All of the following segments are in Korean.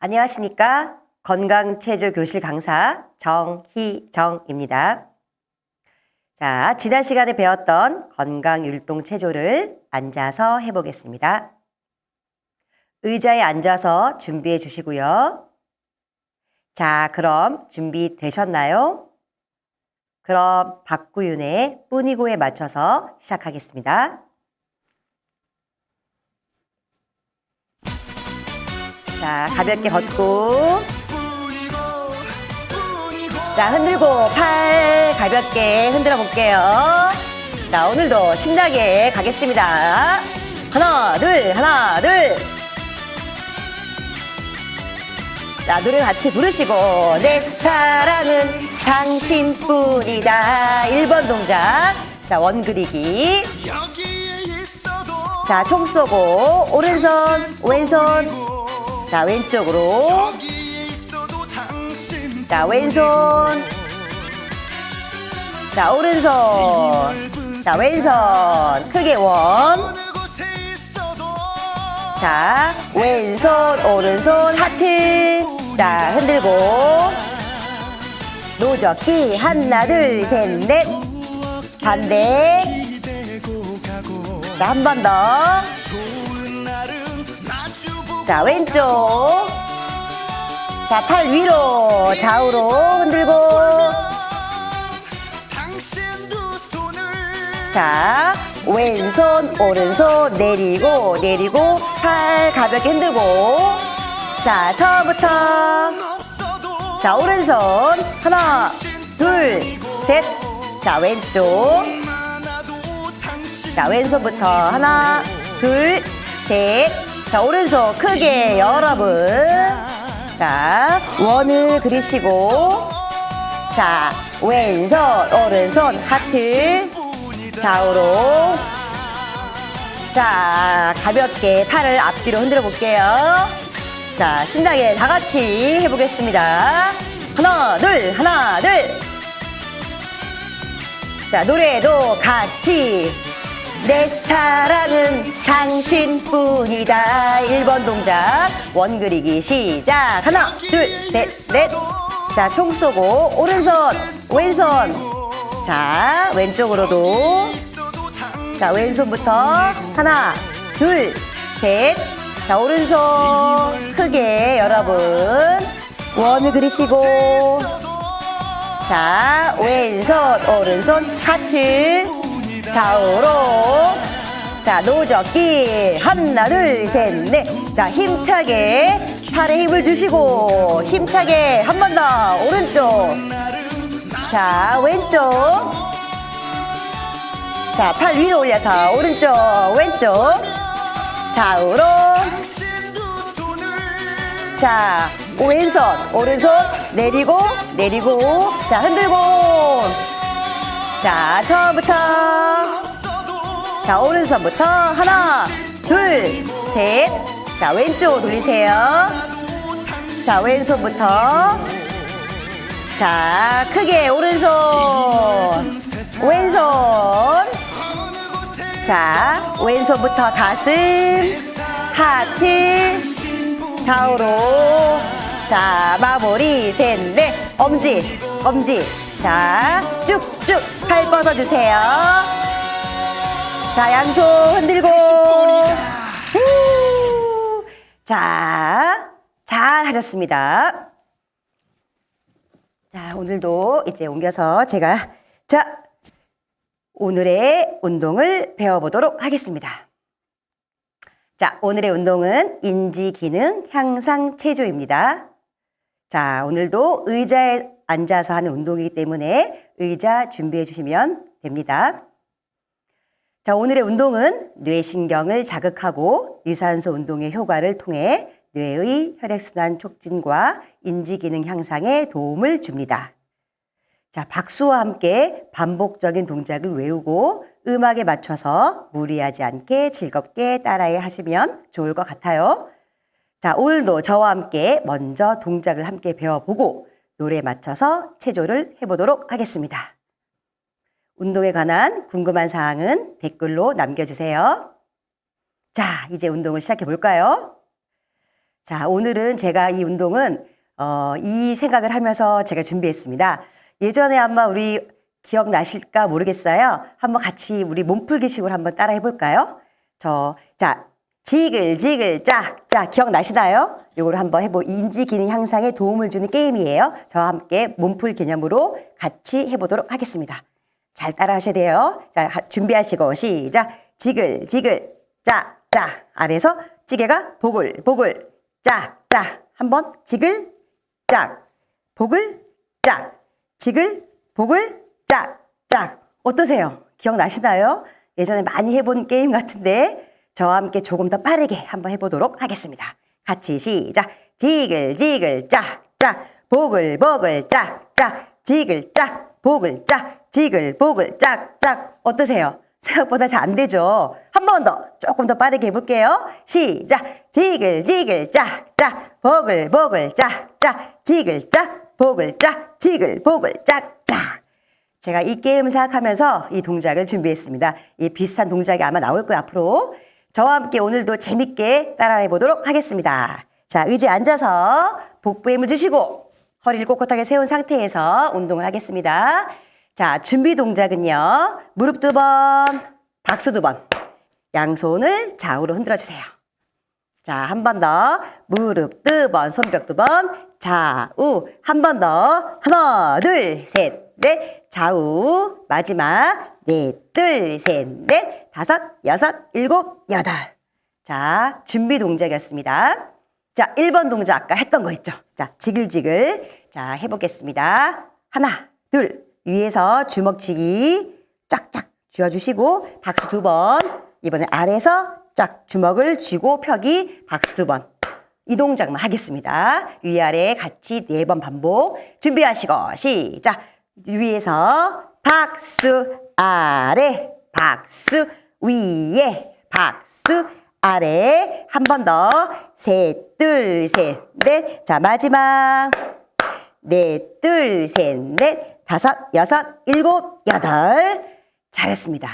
안녕하십니까? 건강체조 교실 강사 정희정입니다. 자, 지난 시간에 배웠던 건강율동체조를 앉아서 해보겠습니다. 의자에 앉아서 준비해 주시고요. 자, 그럼 준비되셨나요? 그럼 박구윤의 뿐이고에 맞춰서 시작하겠습니다. 자, 가볍게 걷고. 자, 흔들고 팔 가볍게 흔들어 볼게요. 자, 오늘도 신나게 가겠습니다. 하나, 둘, 하나, 둘. 자, 노래 같이 부르시고. 내 사랑은 당신뿐이다. 1번 동작. 자, 원 그리기. 자, 총 쏘고. 오른손, 왼손. 자, 왼쪽으로. 자, 왼손. 자, 오른손. 자, 왼손. 크게 원. 자, 왼손, 오른손, 하트. 자, 흔들고. 노젓기. 하나, 둘, 셋, 넷. 반대. 자, 한 번 더. 자, 왼쪽. 자, 팔 위로. 좌우로 흔들고. 자, 왼손, 오른손 내리고, 내리고, 팔 가볍게 흔들고. 자, 처음부터. 자, 오른손. 하나, 둘, 셋. 자, 왼쪽. 자, 왼손부터. 하나, 둘, 셋. 자, 오른손 크게 여러분. 자, 원을 그리시고. 자, 왼손, 오른손 하트. 좌우로. 자, 가볍게 팔을 앞뒤로 흔들어 볼게요. 자, 신나게 다 같이 해보겠습니다. 하나, 둘, 하나, 둘. 자, 노래도 같이. 내 사랑은 당신뿐이다. 1번 동작. 원 그리기 시작. 하나, 둘, 셋, 넷. 자, 총 쏘고, 오른손, 왼손. 자, 왼쪽으로도. 자, 왼손부터 하나, 둘, 셋. 자, 오른손 크게 여러분. 원을 그리시고. 자, 왼손, 오른손 하트. 좌우로. 자, 노젓기. 하나, 둘, 셋, 넷. 자, 힘차게 팔에 힘을 주시고. 힘차게 한 번 더. 오른쪽. 자, 왼쪽. 자, 팔 위로 올려서 오른쪽, 왼쪽. 좌우로. 자, 왼손, 오른손 내리고, 내리고. 자, 흔들고. 자, 처음부터. 자, 오른손부터 하나, 둘, 셋. 자, 왼쪽 돌리세요. 자, 왼손부터. 자, 크게 오른손. 왼손. 자, 왼손부터 가슴, 하트, 좌우로. 자, 마무리, 셋, 넷. 엄지, 엄지. 자, 쭉쭉 팔 뻗어주세요. 자, 양손 흔들고. 후. 자, 잘 하셨습니다. 자, 오늘도 이제 옮겨서 제가, 자, 오늘의 운동을 배워보도록 하겠습니다. 자, 오늘의 운동은 인지 기능 향상 체조입니다. 자, 오늘도 의자에 앉아서 하는 운동이기 때문에 의자 준비해 주시면 됩니다. 자, 오늘의 운동은 뇌신경을 자극하고 유산소 운동의 효과를 통해 뇌의 혈액순환 촉진과 인지기능 향상에 도움을 줍니다. 자, 박수와 함께 반복적인 동작을 외우고 음악에 맞춰서 무리하지 않게 즐겁게 따라해 하시면 좋을 것 같아요. 자, 오늘도 저와 함께 먼저 동작을 함께 배워보고 노래에 맞춰서 체조를 해보도록 하겠습니다. 운동에 관한 궁금한 사항은 댓글로 남겨주세요. 자, 이제 운동을 시작해 볼까요? 자, 오늘은 제가 이 운동은 어, 이 생각을 하면서 제가 준비했습니다. 예전에 아마 우리 기억나실까 모르겠어요. 한번 같이 우리 몸풀기식으로 한번 따라 해볼까요? 저, 자, 지글지글 짝, 짝, 기억나시나요? 요거를 한번 해보, 인지 기능 향상에 도움을 주는 게임이에요. 저와 함께 몸풀 개념으로 같이 해보도록 하겠습니다. 잘 따라 하셔야 돼요. 자, 하- 준비하시고, 시작. 지글, 지글, 짝, 짝. 아래서 찌개가 보글, 보글, 짝, 짝. 한번 지글, 짝. 보글, 짝. 지글, 보글, 짝, 짝. 어떠세요? 기억나시나요? 예전에 많이 해본 게임 같은데 저와 함께 조금 더 빠르게 한번 해보도록 하겠습니다. 같이 시작. 지글, 지글, 짝, 짝. 보글, 보글, 짝, 짝. 지글, 짝. 보글, 짝. 지글, 보글, 짝, 짝. 어떠세요? 생각보다 잘 안 되죠? 한 번 더, 조금 더 빠르게 해볼게요. 시작. 지글, 지글, 짝, 짝. 보글, 보글, 짝, 짝. 지글, 짝. 보글, 짝. 지글, 보글, 짝, 짝. 제가 이 게임을 생각하면서 이 동작을 준비했습니다. 이 비슷한 동작이 아마 나올 거예요, 앞으로. 저와 함께 오늘도 재밌게 따라해 보도록 하겠습니다. 자, 의지에 앉아서 복부에 힘을 주시고 허리를 꼿꼿하게 세운 상태에서 운동을 하겠습니다. 자, 준비 동작은요. 무릎 두 번, 박수 두 번. 양손을 좌우로 흔들어 주세요. 자, 한 번 더. 무릎 두 번, 손뼉 두 번. 좌우. 한 번 더. 하나, 둘, 셋, 넷. 좌우. 마지막. 넷, 둘, 셋, 넷. 다섯, 여섯, 일곱, 여덟. 자, 준비 동작이었습니다. 자, 1번 동작 아까 했던 거 있죠? 자, 지글지글. 자, 해보겠습니다. 하나, 둘. 위에서 주먹쥐기 쫙쫙 쥐어주시고 박수 두 번. 이번에 아래에서 쫙 주먹을 쥐고 펴기 박수 두 번. 이 동작만 하겠습니다. 위아래 같이 네 번 반복. 준비하시고 시작. 위에서 박수 아래 박수 위에 박수 아래 한 번 더. 셋, 둘, 셋, 넷. 자, 마지막. 넷, 둘, 셋, 넷, 다섯, 여섯, 일곱, 여덟. 잘했습니다.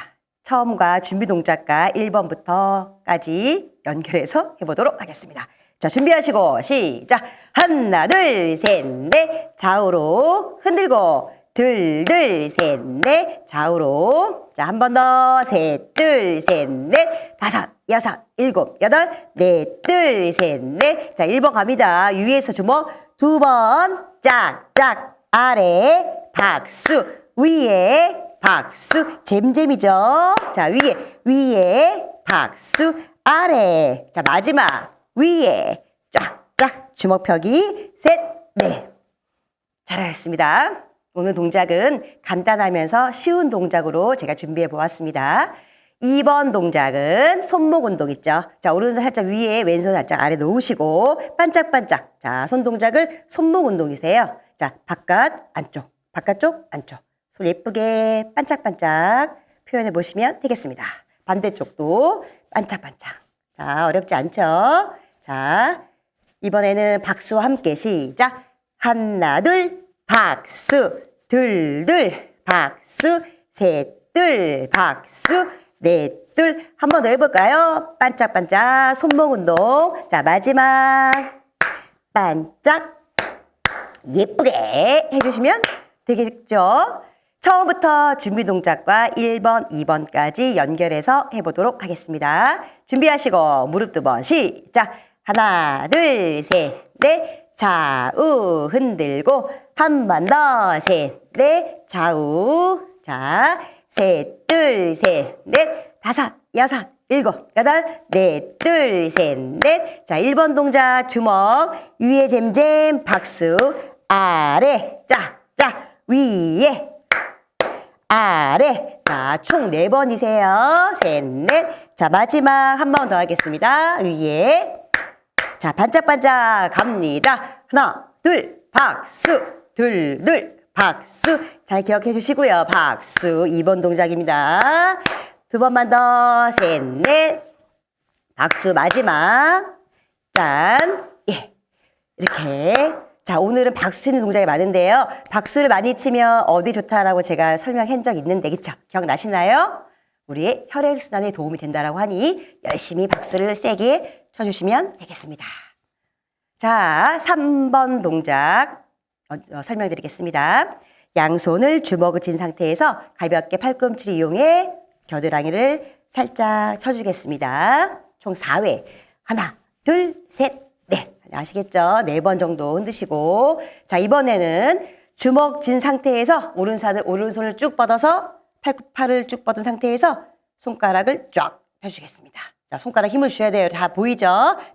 처음과 준비 동작과 1번부터까지 연결해서 해보도록 하겠습니다. 자, 준비하시고, 시작. 하나, 둘, 셋, 넷. 좌우로 흔들고, 둘, 둘, 셋, 넷. 좌우로. 자, 한 번 더. 셋, 둘, 셋, 넷. 다섯, 여섯, 일곱, 여덟. 넷, 둘, 셋, 넷. 자, 1번 갑니다. 위에서 주먹 두 번. 짝, 짝. 아래. 박수. 위에. 박수. 잼잼이죠? 자, 위에. 위에. 박수. 아래. 자, 마지막. 위에. 쫙, 쫙. 주먹 펴기. 셋, 넷. 잘하셨습니다. 오늘 동작은 간단하면서 쉬운 동작으로 제가 준비해 보았습니다. 2번 동작은 손목 운동 있죠? 자, 오른손 살짝 위에, 왼손 살짝 아래 놓으시고, 반짝반짝. 자, 손 동작을 손목 운동이세요. 자, 바깥, 안쪽, 바깥쪽, 안쪽. 손 예쁘게 반짝반짝 표현해 보시면 되겠습니다. 반대쪽도 반짝반짝. 자, 어렵지 않죠? 자, 이번에는 박수와 함께 시작. 하나, 둘, 박수. 둘, 둘, 박수. 셋, 둘, 박수. 넷, 둘. 한 번 더 해볼까요? 반짝반짝 손목 운동. 자, 마지막. 반짝. 예쁘게 해주시면 되겠죠? 처음부터 준비 동작과 1번, 2번까지 연결해서 해보도록 하겠습니다. 준비하시고 무릎 두 번 시작. 하나, 둘, 셋, 넷. 좌우 흔들고 한 번 더, 셋, 넷. 좌우. 자, 셋, 둘, 셋, 넷. 다섯, 여섯, 일곱, 여덟, 넷, 둘, 셋, 넷. 자, 1번 동작 주먹. 위에 잼잼 박수. 아래. 자, 자, 위에. 아래. 자, 총 네번이세요 셋, 넷. 자, 마지막 한 번 더 하겠습니다. 위에. 자, 반짝반짝 갑니다. 하나, 둘, 박수. 둘, 둘, 박수. 잘 기억해 주시고요. 박수. 2번 동작입니다. 두 번만 더. 셋, 넷. 박수 마지막. 짠. 예. 이렇게. 자, 오늘은 박수 치는 동작이 많은데요. 박수를 많이 치면 어디 좋다라고 제가 설명한 적 있는데, 그쵸? 기억나시나요? 우리의 혈액순환에 도움이 된다라고 하니 열심히 박수를 세게 쳐주시면 되겠습니다. 자, 3번 동작 어, 어, 설명드리겠습니다. 양손을 주먹을 쥔 상태에서 가볍게 팔꿈치를 이용해 겨드랑이를 살짝 쳐주겠습니다. 총 4회. 하나, 둘, 셋, 넷. 아시겠죠? 네 번 정도 흔드시고. 자, 이번에는 주먹 쥔 상태에서 오른손을, 오른손을 쭉 뻗어서 팔, 팔을 쭉 뻗은 상태에서 손가락을 쫙 펴주겠습니다. 자, 손가락 힘을 주셔야 돼요. 다 보이죠?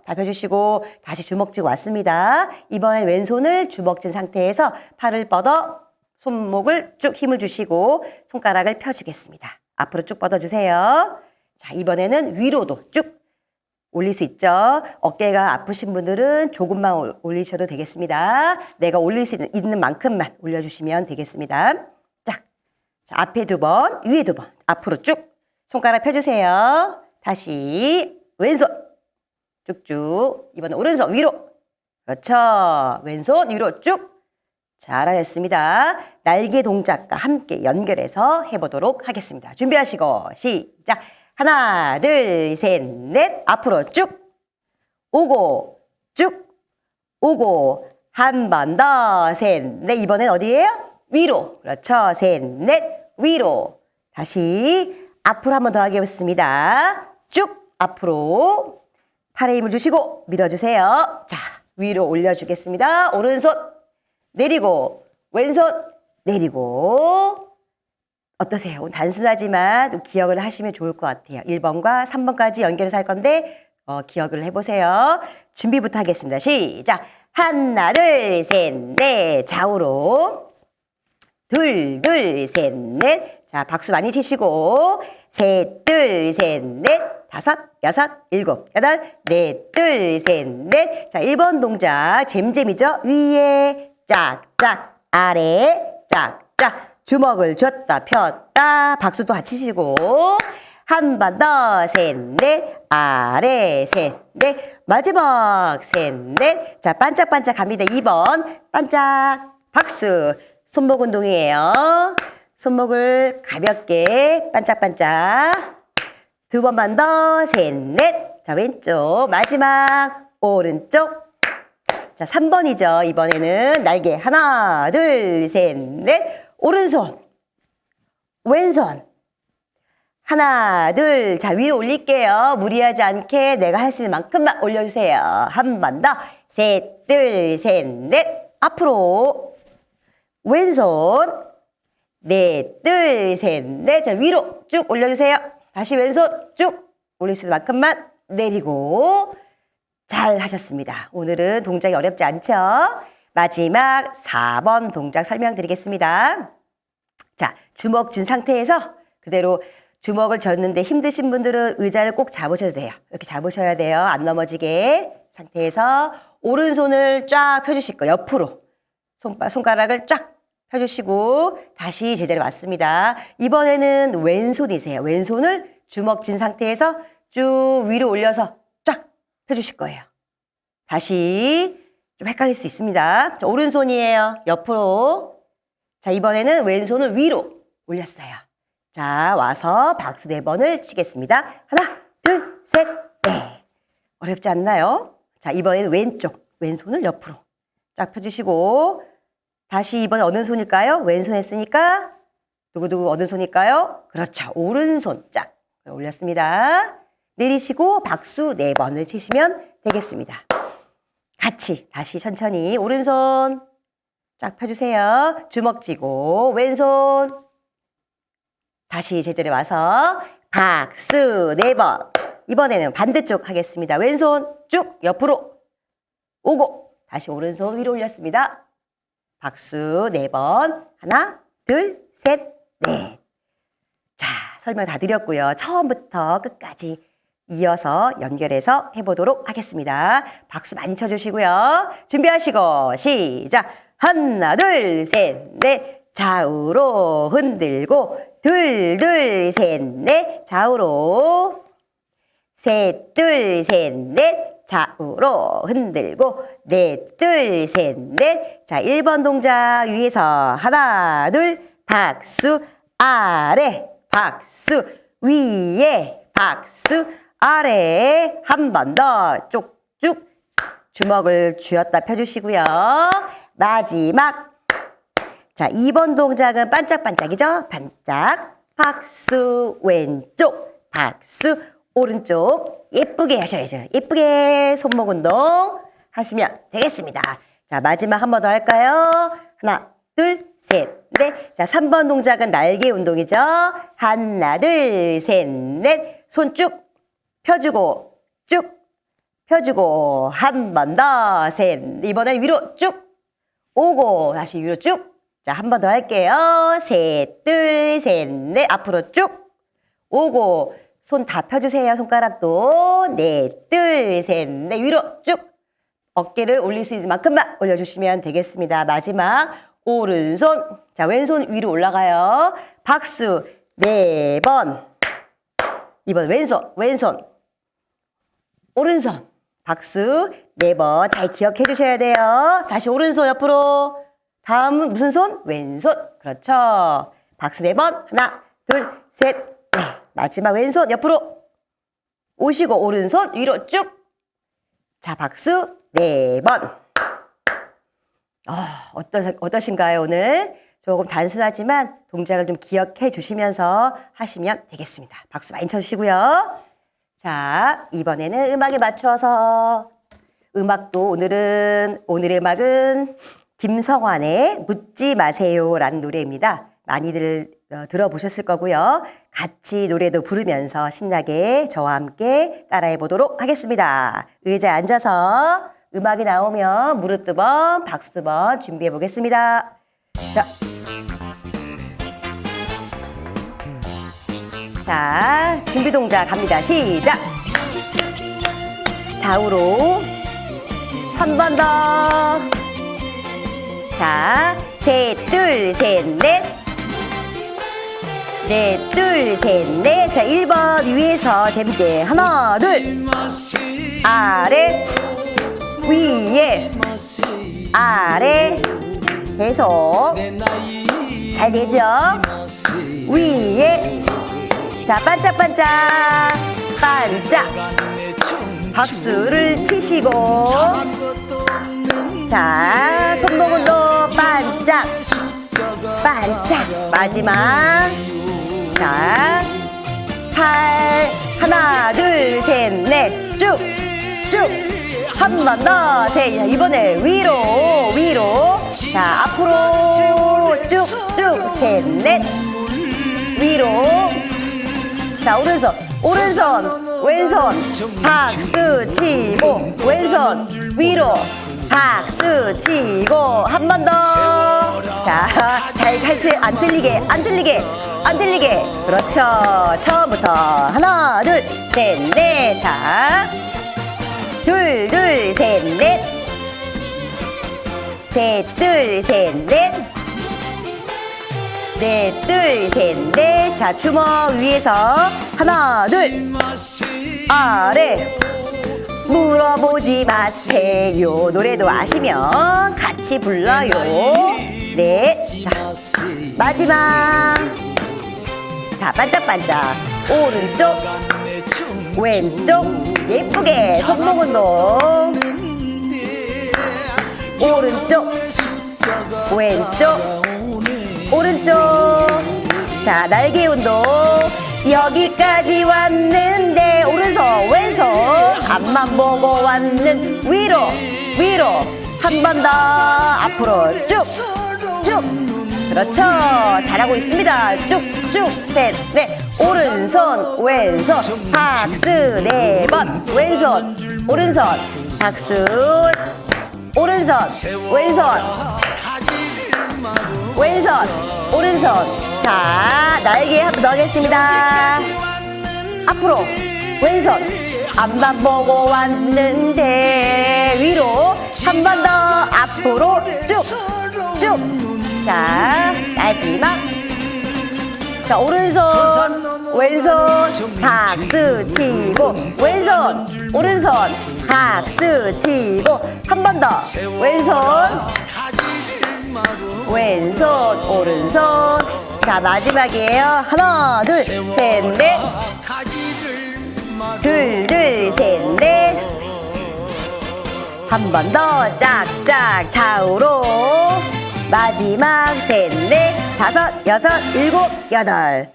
다 펴주시고 다시 주먹 쥐고 왔습니다. 이번엔 왼손을 주먹 쥔 상태에서 팔을 뻗어 손목을 쭉 힘을 주시고 손가락을 펴주겠습니다. 앞으로 쭉 뻗어주세요. 자, 이번에는 위로도 쭉 올릴 수 있죠. 어깨가 아프신 분들은 조금만 올- 올리셔도 되겠습니다. 내가 올릴 수 있는 만큼만 올려주시면 되겠습니다. 짝. 자, 앞에 두 번, 위에 두 번, 앞으로 쭉. 손가락 펴주세요. 다시 왼손 쭉쭉. 이번엔 오른손 위로. 그렇죠. 왼손 위로 쭉. 잘하셨습니다. 날개 동작과 함께 연결해서 해보도록 하겠습니다. 준비하시고 시작. 하나, 둘, 셋, 넷. 앞으로 쭉. 오고, 쭉. 오고. 한 번 더. 셋, 넷. 이번엔 어디예요? 위로. 그렇죠. 셋, 넷. 위로. 다시 앞으로 한 번 더 하겠습니다. 쭉. 앞으로. 팔에 힘을 주시고 밀어주세요. 자, 위로 올려주겠습니다. 오른손 내리고 왼손 내리고 어떠세요? 단순하지만 좀 기억을 하시면 좋을 것 같아요. 1번과 3번까지 연결해서 할 건데 어, 기억을 해보세요. 준비부터 하겠습니다. 시작! 하나, 둘, 셋, 넷. 좌우로. 둘, 둘, 셋, 넷. 자, 박수 많이 치시고. 셋, 둘, 셋, 넷. 다섯, 여섯, 일곱, 여덟, 넷, 둘, 셋, 넷. 자, 1번 동작. 잼잼이죠? 위에, 짝 짝, 아래, 짝 짝. 주먹을 줬다, 폈다. 박수도 같이 치시고. 한 번 더, 셋, 넷, 아래, 셋, 넷, 마지막, 셋, 넷. 자, 반짝반짝 갑니다. 2번, 반짝, 박수. 손목 운동이에요. 손목을 가볍게 반짝반짝. 두 번만 더, 셋, 넷. 자, 왼쪽, 마지막, 오른쪽. 자, 3번이죠. 이번에는 날개. 하나, 둘, 셋, 넷. 오른손, 왼손. 하나, 둘. 자, 위로 올릴게요. 무리하지 않게 내가 할 수 있는 만큼만 올려주세요. 한 번 더. 셋, 둘, 셋, 넷. 앞으로. 왼손. 넷, 둘, 셋, 넷. 자, 위로 쭉 올려주세요. 다시 왼손 쭉 올릴 수 있는 만큼만 내리고. 잘 하셨습니다. 오늘은 동작이 어렵지 않죠? 마지막 4번 동작 설명드리겠습니다. 자, 주먹 준 상태에서 그대로 주먹을 졌는데 힘드신 분들은 의자를 꼭 잡으셔도 돼요. 이렇게 잡으셔야 돼요. 안 넘어지게 상태에서 오른손을 쫙 펴주실 거예요. 옆으로. 손바, 손가락을 쫙 펴주시고 다시 제자리에 왔습니다. 이번에는 왼손이세요. 왼손을 주먹 쥔 상태에서 쭉 위로 올려서 쫙 펴주실 거예요. 다시 좀 헷갈릴 수 있습니다. 자, 오른손이에요. 옆으로. 자, 이번에는 왼손을 위로 올렸어요. 자, 와서 박수 네 번을 치겠습니다. 하나, 둘, 셋, 넷. 어렵지 않나요? 자, 이번에는 왼쪽. 왼손을 옆으로 쫙 펴주시고, 다시 이번에 어느 손일까요? 왼손 했으니까, 누구누구 어느 손일까요? 그렇죠. 오른손 쫙 올렸습니다. 내리시고 박수 네 번을 치시면 되겠습니다. 같이 다시 천천히 오른손 쫙 펴주세요. 주먹 쥐고 왼손 다시 제자리에 와서 박수 네 번. 이번에는 반대쪽 하겠습니다. 왼손 쭉 옆으로 오고 다시 오른손 위로 올렸습니다. 박수 네 번. 하나, 둘, 셋, 넷. 자, 설명 다 드렸고요. 처음부터 끝까지 이어서 연결해서 해보도록 하겠습니다. 박수 많이 쳐주시고요. 준비하시고 시작. 하나, 둘, 셋, 넷. 좌우로 흔들고 둘, 둘, 셋, 넷. 좌우로 셋, 둘, 셋, 넷. 좌우로 흔들고 넷, 둘, 셋, 넷. 자, 1번 동작 위에서 하나, 둘, 박수, 아래, 박수, 위에, 박수, 아래. 한 번 더 쭉쭉 주먹을 쥐었다 펴주시고요. 마지막. 자, 2번 동작은 반짝반짝이죠? 반짝. 박수 왼쪽. 박수 오른쪽. 예쁘게 하셔야죠. 예쁘게 손목 운동 하시면 되겠습니다. 자, 마지막 한 번 더 할까요? 하나, 둘, 셋, 넷. 자, 3번 동작은 날개 운동이죠? 하나, 둘, 셋, 넷. 손 쭉 펴주고, 쭉 펴주고, 한 번 더, 셋. 이번엔 위로 쭉 오고, 다시 위로 쭉. 자, 한 번 더 할게요. 셋, 둘, 셋, 넷. 앞으로 쭉 오고, 손 다 펴주세요. 손가락도. 넷, 둘, 셋, 넷. 위로 쭉. 어깨를 올릴 수 있는 만큼만 올려주시면 되겠습니다. 마지막 오른손 자 왼손 위로 올라가요. 박수 네 번. 이번 왼손 왼손 오른손 박수 네 번 잘 기억해 주셔야 돼요. 다시 오른손 옆으로 다음은 무슨 손? 왼손 그렇죠. 박수 네 번 하나 둘셋 넷. 마지막 왼손 옆으로 오시고 오른손 위로 쭉 자, 박수 네 번. 아, 어떠, 어떠신가요, 오늘? 조금 단순하지만 동작을 좀 기억해 주시면서 하시면 되겠습니다. 박수 많이 쳐주시고요. 자, 이번에는 음악에 맞춰서 음악도 오늘은, 오늘의 음악은 김성환의 묻지 마세요라는 노래입니다. 많이들 어, 들어보셨을 거고요. 같이 노래도 부르면서 신나게 저와 함께 따라해 보도록 하겠습니다. 의자에 앉아서 음악이 나오면 무릎 두 번, 박수 두 번 준비해 보겠습니다. 자. 자, 준비 동작 갑니다. 시작. 좌우로 한 번 더. 자, 셋, 둘, 셋, 넷. 넷, 둘, 셋, 넷. 자, 1번 위에서 잼재. 하나, 둘. 아래, 위에, 아래. 계속. 잘 되죠? 위에. 자, 반짝반짝. 반짝. 박수를 치시고. 자, 손목은도 반짝. 반짝. 마지막. 자, 팔. 하나, 둘, 셋, 넷. 쭉. 쭉. 한 번 더. 셋. 자, 이번에 위로. 위로. 자, 앞으로. 쭉. 쭉. 셋, 넷. 위로. 자, 오른손. 오른손. 왼손. 박수 치고. 왼손. 위로. 박수 치고. 한 번 더. 자, 잘할 수, 안 들리게. 안 들리게. 안 들리게. 그렇죠. 처음부터. 하나, 둘, 셋, 넷. 자. 둘, 둘, 셋, 넷. 셋, 둘, 셋, 넷. 넷, 둘, 셋, 넷. 자, 주먹 위에서 하나, 둘, 아래. 물어보지 마세요. 노래도 아시면 같이 불러요. 네. 자, 마지막. 자, 반짝반짝. 오른쪽, 왼쪽. 예쁘게 손목 운동. 오른쪽, 왼쪽. 오른쪽. 자, 날개 운동. 여기까지 왔는데, 오른손, 왼손. 앞만 보고 왔는 위로, 위로. 한 번 더. 앞으로 쭉, 쭉. 그렇죠. 잘하고 있습니다. 쭉, 쭉, 셋, 넷. 오른손, 왼손. 박수 네 번. 왼손, 오른손. 박수. 오른손, 왼손. 왼손, 오른손. 자, 날개 한번 넣겠습니다. 앞으로, 왼손. 앞만 보고 왔는데, 위로. 한 번 더, 앞으로, 쭉, 쭉. 자, 마지막. 자, 오른손, 왼손, 박수 치고, 왼손, 오른손, 박수 치고, 한 번 더, 왼손, 왼손, 오른손. 자, 마지막이에요. 하나, 둘, 셋, 넷. 둘, 둘, 셋, 넷. 한 번 더 짝짝 좌우로 마지막 셋, 넷, 다섯, 여섯, 일곱, 여덟.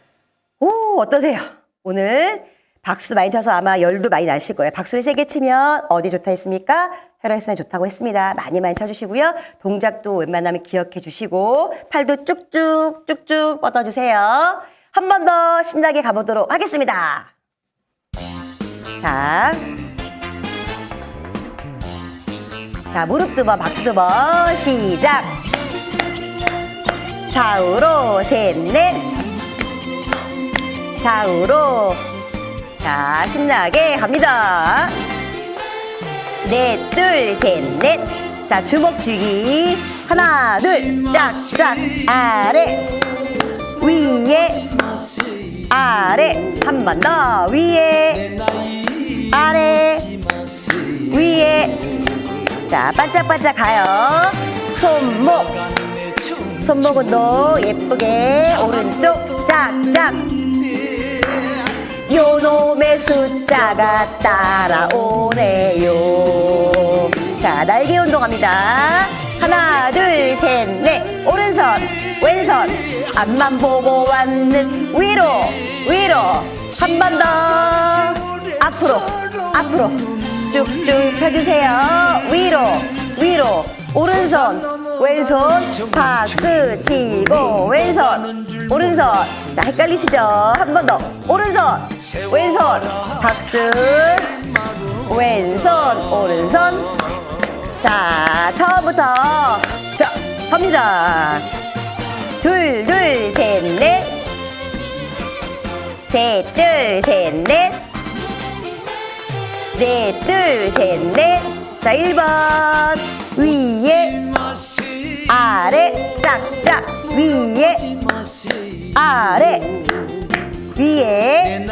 오, 어떠세요? 오늘 박수 많이 쳐서 아마 열도 많이 나실 거예요. 박수를 세게 치면 어디 좋다 했습니까? 혈액순환에 좋다고 했습니다. 많이 많이 쳐주시고요. 동작도 웬만하면 기억해 주시고 팔도 쭉쭉 쭉쭉 뻗어주세요. 한 번 더 신나게 가보도록 하겠습니다. 자. 자, 무릎 두 번, 박수 두 번, 시작. 좌우로 셋, 넷. 좌우로. 자, 신나게 갑니다. 넷, 둘, 셋, 넷. 자, 주먹 쥐기. 하나, 둘, 짝 짝. 아래. 위에. 아래. 한 번 더. 위에. 아래. 위에. 자, 반짝반짝 가요. 손목. 손목 운동 예쁘게 오른쪽 짝짝 요놈의 숫자가 따라오네요 자 날개 운동합니다 하나 둘 셋 넷 오른손 왼손 앞만 보고 왔는 위로 위로 한 번 더 앞으로 앞으로 쭉쭉 펴주세요. 위로 위로. 오른손 왼손 박스 치고 왼손 오른손. 자 헷갈리시죠? 한 번 더. 오른손 왼손 박스 왼손 오른손. 자 처음부터. 자 갑니다. 둘 둘 셋 넷. 셋 둘 셋 넷 넷 둘 셋 넷. 자 1번. 위에 아래 짝짝. 위에 아래. 위에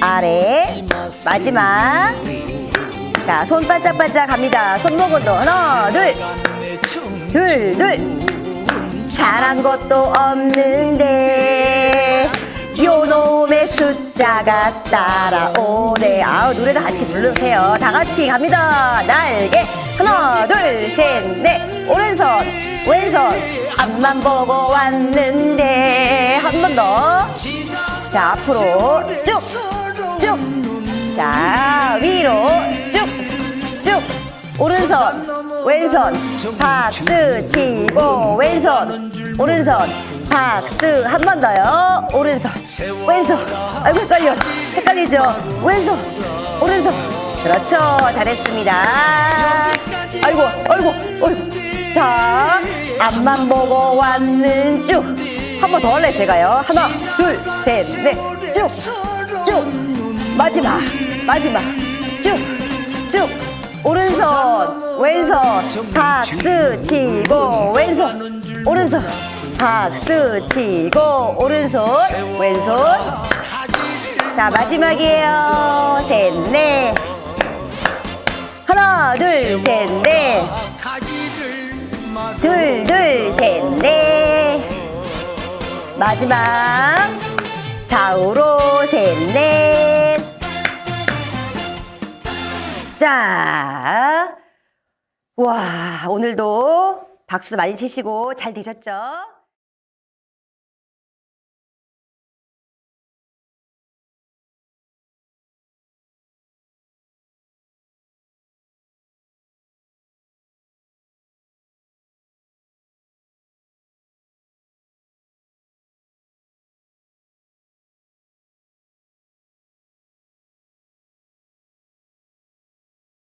아래. 마지막. 자 손 반짝반짝 갑니다. 손목 운동 하나 둘 둘 둘. 잘한 것도 없는데 요놈 의 숫자가 따라오네. 아우 노래도 같이 부르세요. 다 같이 갑니다. 날개 하나 둘 셋 넷. 오른손 왼손. 앞만 보고 왔는데. 한 번 더. 자 앞으로 쭉 쭉 자 위로 쭉 쭉. 오른손 왼손. 박스 치고 왼손. 오른손 박스 한번 더요. 오른손 왼손. 아이고 헷갈려. 헷갈리죠? 왼손 오른손. 그렇죠. 잘했습니다. 아이고 아이고 아이고. 자 앞만 보고 왔는 쭉. 한 번 더 할래 제가요? 하나 둘 셋 넷. 쭉 쭉. 마지막 마지막. 쭉쭉. 오른손 왼손. 박스 치고 왼손. 오른손 박스 치고 오른손 왼손. 자 마지막이에요. 셋넷. 하나 둘셋 넷. 둘 둘 셋 넷. 마지막. 좌우로 셋 넷. 자, 와, 오늘도 박수 많이 치시고 잘 되셨죠?